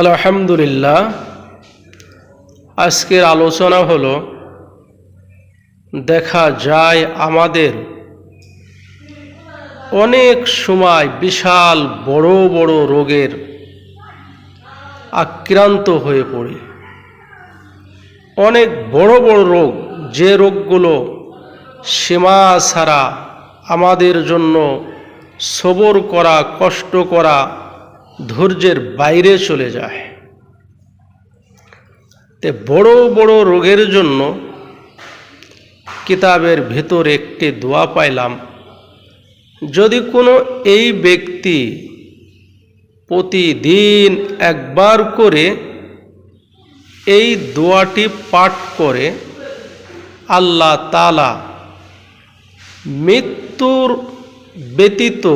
আলহামদুলিল্লাহ, আজকের আলোচনা হলো, দেখা যায় আমাদের অনেক সময় বিশাল বড় বড় রোগের আক্রান্ত হয়ে পড়ি। অনেক বড় বড় রোগ, যে রোগগুলো সীমা ছাড়া আমাদের জন্য সবর করা, কষ্ট করা ধৈর্যের বাইরে চলে যায়। তে বড় বড় রোগের জন্য কিতাবের ভেতর একটি দোয়া পাইলাম। যদি কোনো এই ব্যক্তি প্রতিদিন একবার করে এই দোয়াটি পাঠ করে, আল্লাহ তালা মৃত্যুর ব্যতীত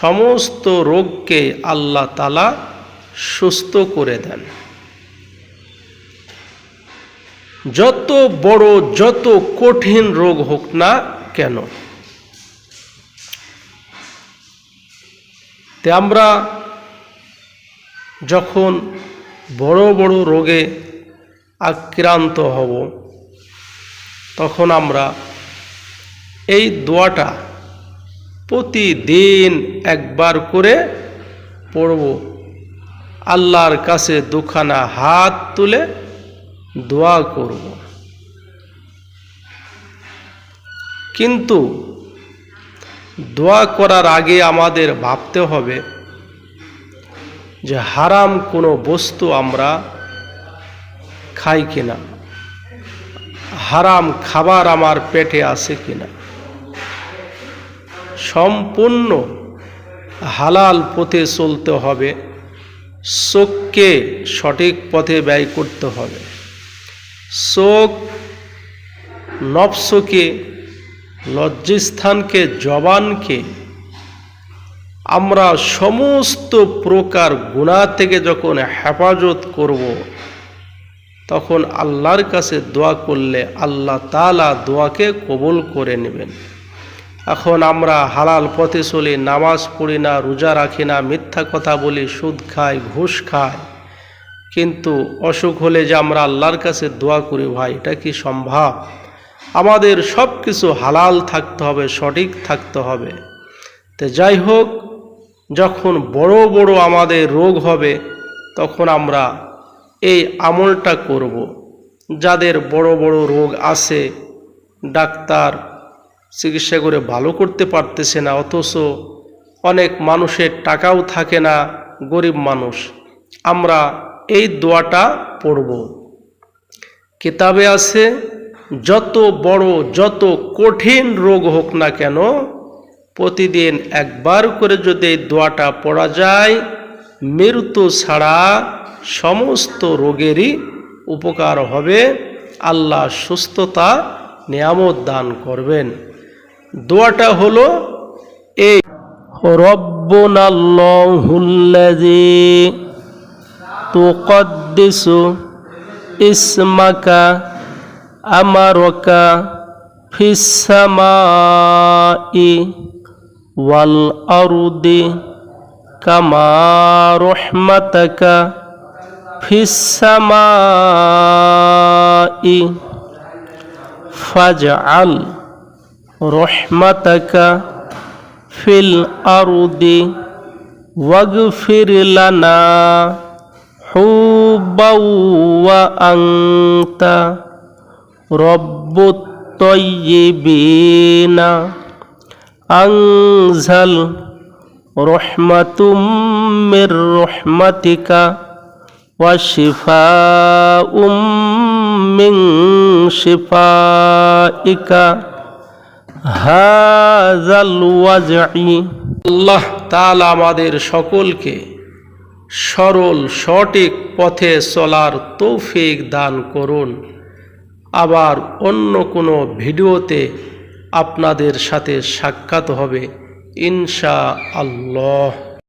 সমস্ত রোগকে আল্লাহ তালা সুস্থ করে দেন। যত বড়, যত কঠিন রোগ হোক না কেন, তে আমরা যখন বড় বড় রোগে আক্রান্ত হব, তখন আমরা এই দোয়াটা প্রতিদিন একবার করে পড়ব। আল্লাহর কাছে দুখানা হাত তুলে দোয়া করব। কিন্তু দোয়া করার আগে আমাদের ভাবতে হবে যে হারাম কোনো বস্তু আমরা খাই কিনা? হারাম খাবার আমার পেটে আছে কিনা? সম্পূর্ণ হালাল পথে চলতে হবে চোখকে সঠিক পথে ব্যয় করতে হবে। চোখ নফসকে লজ্জিস্থানকে, জবানকে আমরা সমস্ত প্রকার গুণা থেকে যখন হেফাজত করব, তখন আল্লাহর কাছে দোয়া করলে আল্লাহ তালা দোয়াকে কবুল করে নেবেন। এখন আমরা হালাল পথে চলি, নামাজ পড়ি না, রোজা রাখি না, মিথ্যা কথা বলি, সুদ খাই, ঘুষ খাই। কিন্তু অসুখ হলে যে আমরা আল্লাহর কাছে দোয়া করি, ভাই, এটা কি সম্ভব? আমাদের সব কিছু হালাল থাকতে হবে, সঠিক থাকতে হবে। তো যাই হোক, যখন বড় বড় আমাদের রোগ হবে, তখন আমরা এই আমলটা করব। যাদের বড় বড় রোগ আছে, ডাক্তার চিকিৎসা করে ভালো করতে পারতেছে না, অথচ অনেক মানুষের টাকাও থাকে না, গরিব মানুষ। আমরা এই দোয়াটা পড়ব। কিতাবে আছে, যত বড়, যত কঠিন রোগ হোক না কেন, প্রতিদিন একবার করে যদি এই দোয়াটা পড়া যায়, মৃত্যু ছাড়া সমস্ত রোগেরই উপকার হবে। আল্লাহ সুস্থতা, নিয়ামত দান করবেন। দোয়াটা হলো এই, রব্বুনাল্লাহুল্লাযী তুকদ্দিসু ইসমাকা আমারকা ফিস সামাই ওয়াল আরদি কামা রহমাতাকা ফিস সামাই ফাজআল রহমাতাকা ফিল আরদি ওয়াগফির লানা হুবাউ ওয়া আনতা রব্বুত তয়্যিবিনা আনজাল রহমাতুম মির রহমাতিকা ওয়া শিফাউম আল্লাহ তাল আমাদের সকলকে সরল, সঠিক পথে চলার তৌফিক দান করুন। আবার অন্য কোনো ভিডিওতে আপনাদের সাথে সাক্ষাৎ হবে ইনশা আল্লাহ